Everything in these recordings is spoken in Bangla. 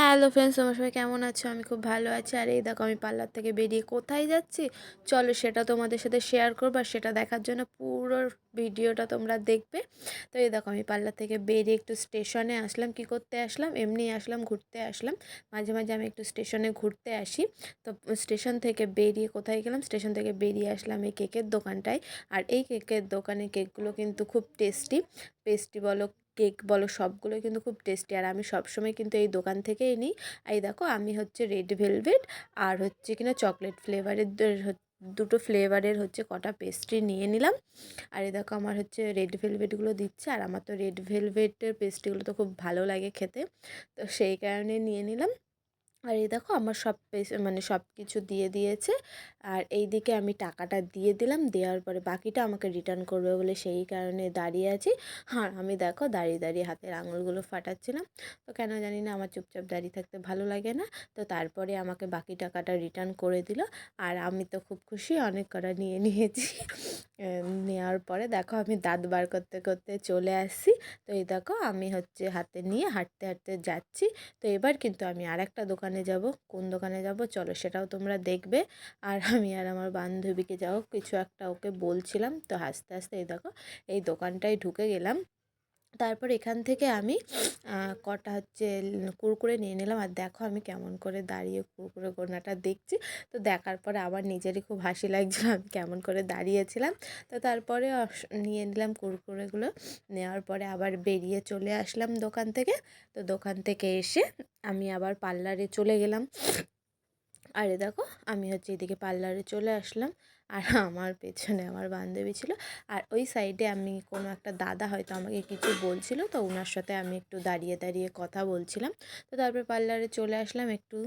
হ্যালো ফ্রেন্ডস তোমার সবাই কেমন আছো? আমি খুব ভালো আছি। আর এই দেখো, আমি পার্লার থেকে বেরিয়ে কোথায় যাচ্ছি? চলো সেটা তোমাদের সাথে শেয়ার করব আর সেটা দেখার জন্য পুরো ভিডিওটা তোমরা দেখবে। তো এই দেখো, আমি পার্লার থেকে বেরিয়ে একটু স্টেশনে আসলাম। কি করতে আসলাম? এমনি আসলাম, ঘুরতে আসলাম। মাঝে মাঝে আমি একটু স্টেশনে ঘুরতে আসি। তো স্টেশন থেকে বেরিয়ে কোথায় গেলাম? স্টেশন থেকে বেরিয়ে আসলাম এই কেকের দোকানটায়। আর এই কেকের দোকানে কেকগুলো কিন্তু খুব টেস্টি পেস্টি বলো কেক বলো সবগুলো কিন্তু খুব টেস্টি। আর আমি সবসময় কিন্তু এই দোকান থেকেই নিই। এই দেখো, আমি হচ্ছে রেড ভেলভেট আর হচ্ছে কিনা চকলেট ফ্লেভারের দুটো ফ্লেভারের হচ্ছে কটা পেস্ট্রি নিয়ে নিলাম। আর এই দেখো, আমার হচ্ছে রেড ভেলভেটগুলো দিচ্ছে। আর আমার তো রেড ভেলভেটের পেস্ট্রিগুলো তো খুব ভালো লাগে খেতে। তো সেই কারণে নিয়ে নিলাম। আর এই দেখো আমার সব মানে সব কিছু দিয়ে দিয়েছে। আর এই দিকে আমি টাকাটা দিয়ে দিলাম, দেওয়ার পরে বাকিটা আমাকে রিটার্ন করবে বলে সেই কারণে দাঁড়িয়ে আছি। আর আমি দেখো দাঁড়িয়ে দাঁড়িয়ে হাতের আঙুলগুলো ফাটাচ্ছিলাম। তো কেন জানি না আমার চুপচাপ দাঁড়িয়ে থাকতে ভালো লাগে না। তো তারপরে আমাকে বাকি টাকাটা রিটার্ন করে দিল। আর আমি তো খুব খুশি, অনেক কটা নিয়ে নিয়েছি। নেওয়ার পরে দেখো আমি দাঁত বার করতে করতে চলে আসছি। তো এই দেখো আমি হচ্ছে হাতে নিয়ে হাঁটতে হাঁটতে যাচ্ছি। তো এবার কিন্তু আমি আর একটা দোকানে যাব। কোন দোকানে যাব? চলো সেটাও তোমরা দেখবে। আর আমি আর আমার বান্ধবীকে যাও, কিছু একটা ওকে বলছিলাম। তো আস্তে আস্তে এই দেখো এই দোকানটায় ঢুকে গেলাম। তারপর এখান থেকে আমি কটা হচ্ছে কুরকুরে নিয়ে নিলাম। আর দেখো আমি কেমন করে দাঁড়িয়ে কুরকুরে গোনাটা দেখছি। তো দেখার পরে আমার নিজেরই খুব হাসি লাগছিল, আমি কেমন করে দাঁড়িয়েছিলাম। তো তারপরে নিয়ে নিলাম কুরকুরেগুলো। নেওয়ার পরে আবার বেরিয়ে চলে আসলাম দোকান থেকে। তো দোকান থেকে এসে আমি আবার পার্লারে চলে গেলাম। আরে দেখো আমি হচ্ছে এদিকে পার্লারে চলে আসলাম। আর আমার পেছনে আমার বান্ধবী ছিল। আর ওই সাইডে আমি কোনো একটা দাদা হয়তো আমাকে কিছু বলছিল, তো ওনার সাথে আমি একটু দাঁড়িয়ে দাঁড়িয়ে কথা বলছিলাম। তো তারপর পার্লারে চলে আসলাম, একটু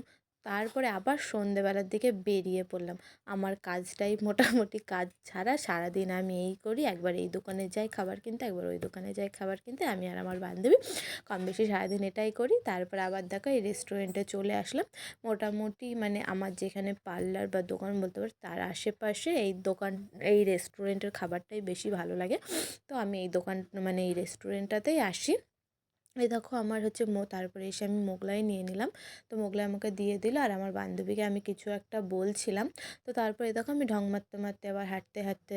তারপরে আবার সন্ধেবেলার দিকে বেরিয়ে পড়লাম। আমার কাজটাই মোটামুটি কাজ ছাড়া সারাদিন আমি এই করি, একবার এই দোকানে যাই খাবার কিনতে, একবার ওই দোকানে যাই খাবার কিনতে, আমি আর আমার বান্ধবী কম বেশি সারাদিন এটাই করি। তারপরে আবার দেখো এই রেস্টুরেন্টে চলে আসলাম। মোটামুটি মানে আমার যেখানে পার্লার বা দোকান বলতে পারি, তার আশেপাশে এই দোকান, এই রেস্টুরেন্টের খাবারটাই বেশি ভালো লাগে। তো আমি এই দোকান মানে এই রেস্টুরেন্টটাতেই আসি। এই দেখো আমার হচ্ছে মো, তারপরে এসে আমি মোগলাই নিয়ে নিলাম। তো মোগলাই আমাকে দিয়ে দিল আর আমার বান্ধবীকে আমি কিছু একটা বলছিলাম। তো তারপরে দেখো আমি ঢং মারতে মারতে আবার হাঁটতে হাঁটতে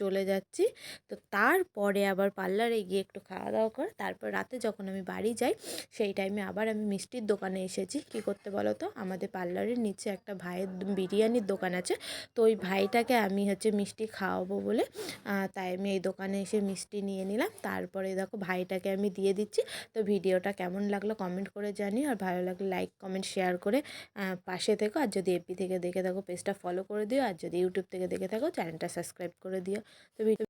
চলে যাচ্ছি। তো তারপরে আবার পার্লারে গিয়ে একটু খাওয়া দাওয়া করে, তারপর রাতে যখন আমি বাড়ি যাই, সেই টাইমে আবার আমি মিষ্টির দোকানে এসেছি। কি করতে বলো তো? আমাদের পার্লারের নিচে একটা ভাইয়ের বিরিয়ানির দোকান আছে। তো ওই ভাইটাকে আমি হচ্ছে মিষ্টি খাওয়াবো বলে তাই আমি এই দোকানে এসে মিষ্টি নিয়ে নিলাম। তারপরে দেখো ভাইটাকে আমি দিয়ে দিচ্ছি। তো ভিডিওটা কেমন লাগল কমেন্ট করে জানি আর ভালো লাগলে লাইক কমেন্ট শেয়ার করে পাশে থেকো আর যদি এপি থেকে দেখে থাকো পেজটা ফলো করে দিও আর যদি ইউটিউব থেকে দেখে থাকো চ্যানেলটা সাবস্ক্রাইব করে দিও। তো ভিডিও